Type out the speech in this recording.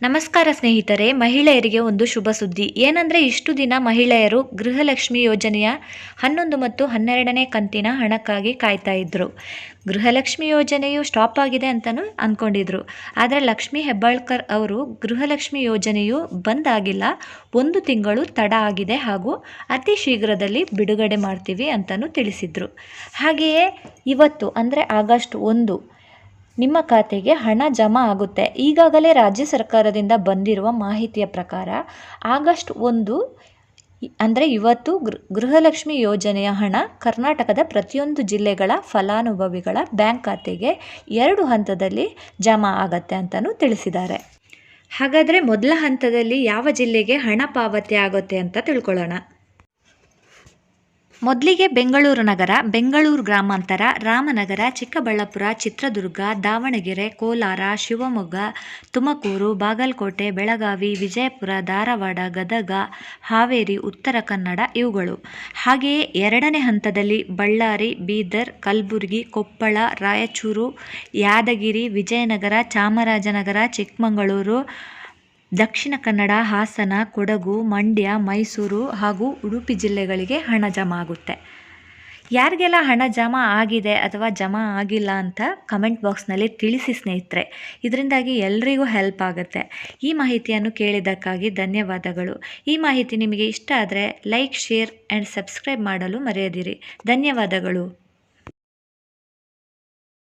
ನಮಸ್ಕಾರ ಸ್ನೇಹಿತರೆ, ಮಹಿಳೆಯರಿಗೆ ಒಂದು ಶುಭ ಸುದ್ದಿ. ಏನಂದರೆ, ಇಷ್ಟು ದಿನ ಮಹಿಳೆಯರು ಗೃಹಲಕ್ಷ್ಮಿ ಯೋಜನೆಯ ಹನ್ನೊಂದು ಮತ್ತು ಹನ್ನೆರಡನೇ ಕಂತಿನ ಹಣಕ್ಕಾಗಿ ಕಾಯ್ತಾ ಇದ್ದರು ಗೃಹಲಕ್ಷ್ಮಿ ಯೋಜನೆಯು ಸ್ಟಾಪ್ ಆಗಿದೆ ಅಂತಲೂ ಅಂದ್ಕೊಂಡಿದ್ರು ಆದರೆ, ಲಕ್ಷ್ಮಿ ಹೆಬ್ಬಾಳ್ಕರ್ ಅವರು ಗೃಹಲಕ್ಷ್ಮಿ ಯೋಜನೆಯು ಬಂದ್ ಆಗಿಲ್ಲ. ಒಂದು ತಿಂಗಳು ತಡ ಆಗಿದೆ ಹಾಗೂ ಅತಿ ಶೀಘ್ರದಲ್ಲಿ ಬಿಡುಗಡೆ ಮಾಡ್ತೀವಿ ಅಂತಲೂ ತಿಳಿಸಿದರು. ಹಾಗೆಯೇ ಇವತ್ತು, ಅಂದರೆ ಆಗಸ್ಟ್ ಒಂದು ನಿಮ್ಮ ಖಾತೆಗೆ ಹಣ ಜಮಾ ಆಗುತ್ತೆ. ಈಗಾಗಲೇ ರಾಜ್ಯ ಸರ್ಕಾರದಿಂದ ಬಂದಿರುವ ಮಾಹಿತಿಯ ಪ್ರಕಾರ, ಆಗಸ್ಟ್ ಒಂದು, ಅಂದರೆ ಇವತ್ತು ಗೃ, ಗೃಹಲಕ್ಷ್ಮಿ ಯೋಜನೆಯ ಹಣ ಕರ್ನಾಟಕದ ಪ್ರತಿಯೊಂದು ಜಿಲ್ಲೆಗಳ ಫಲಾನುಭವಿಗಳ ಬ್ಯಾಂಕ್ ಖಾತೆಗೆ ಎರಡು ಹಂತದಲ್ಲಿ ಜಮಾ ಆಗತ್ತೆ ಅಂತಲೂ ತಿಳಿಸಿದ್ದಾರೆ. ಹಾಗಾದರೆ ಮೊದಲ ಹಂತದಲ್ಲಿ ಯಾವ ಜಿಲ್ಲೆಗೆ ಹಣ ಪಾವತಿ ಆಗುತ್ತೆ ಅಂತ ತಿಳ್ಕೊಳ್ಳೋಣ. ಮೊದಲಿಗೆ ಬೆಂಗಳೂರು ನಗರ, ಬೆಂಗಳೂರು ಗ್ರಾಮಾಂತರ, ರಾಮನಗರ, ಚಿಕ್ಕಬಳ್ಳಾಪುರ, ಚಿತ್ರದುರ್ಗ, ದಾವಣಗೆರೆ, ಕೋಲಾರ, ಶಿವಮೊಗ್ಗ, ತುಮಕೂರು, ಬಾಗಲಕೋಟೆ, ಬೆಳಗಾವಿ, ವಿಜಯಪುರ, ಧಾರವಾಡ, ಗದಗ, ಹಾವೇರಿ, ಉತ್ತರ ಕನ್ನಡ ಇವುಗಳು. ಹಾಗೆಯೇ ಎರಡನೇ ಹಂತದಲ್ಲಿ ಬಳ್ಳಾರಿ, ಬೀದರ್, ಕಲಬುರಗಿ, ಕೊಪ್ಪಳ, ರಾಯಚೂರು, ಯಾದಗಿರಿ, ವಿಜಯನಗರ, ಚಾಮರಾಜನಗರ, ಚಿಕ್ಕಮಗಳೂರು ದಕ್ಷಿಣ ಕನ್ನಡ, ಹಾಸನ, ಕೊಡಗು, ಮಂಡ್ಯ, ಮೈಸೂರು ಹಾಗೂ ಉಡುಪಿ ಜಿಲ್ಲೆಗಳಿಗೆ ಹಣ ಜಮಾ ಆಗುತ್ತೆ ಯಾರಿಗೆಲ್ಲ ಹಣ ಜಮಾ ಆಗಿದೆ ಅಥವಾ ಜಮಾ ಆಗಿಲ್ಲ ಅಂತ ಕಮೆಂಟ್ ಬಾಕ್ಸ್ನಲ್ಲಿ ತಿಳಿಸಿ ಸ್ನೇಹಿತರೆ. ಇದರಿಂದಾಗಿ ಎಲ್ರಿಗೂ ಹೆಲ್ಪ್ ಆಗುತ್ತೆ. ಈ ಮಾಹಿತಿಯನ್ನು ಕೇಳಿದ್ದಕ್ಕಾಗಿ ಧನ್ಯವಾದಗಳು. ಈ ಮಾಹಿತಿ ನಿಮಗೆ ಇಷ್ಟ ಆದರೆ ಲೈಕ್, ಶೇರ್, ಆ್ಯಂಡ್ ಸಬ್ಸ್ಕ್ರೈಬ್ ಮಾಡಲು ಮರೆಯದಿರಿ. ಧನ್ಯವಾದಗಳು.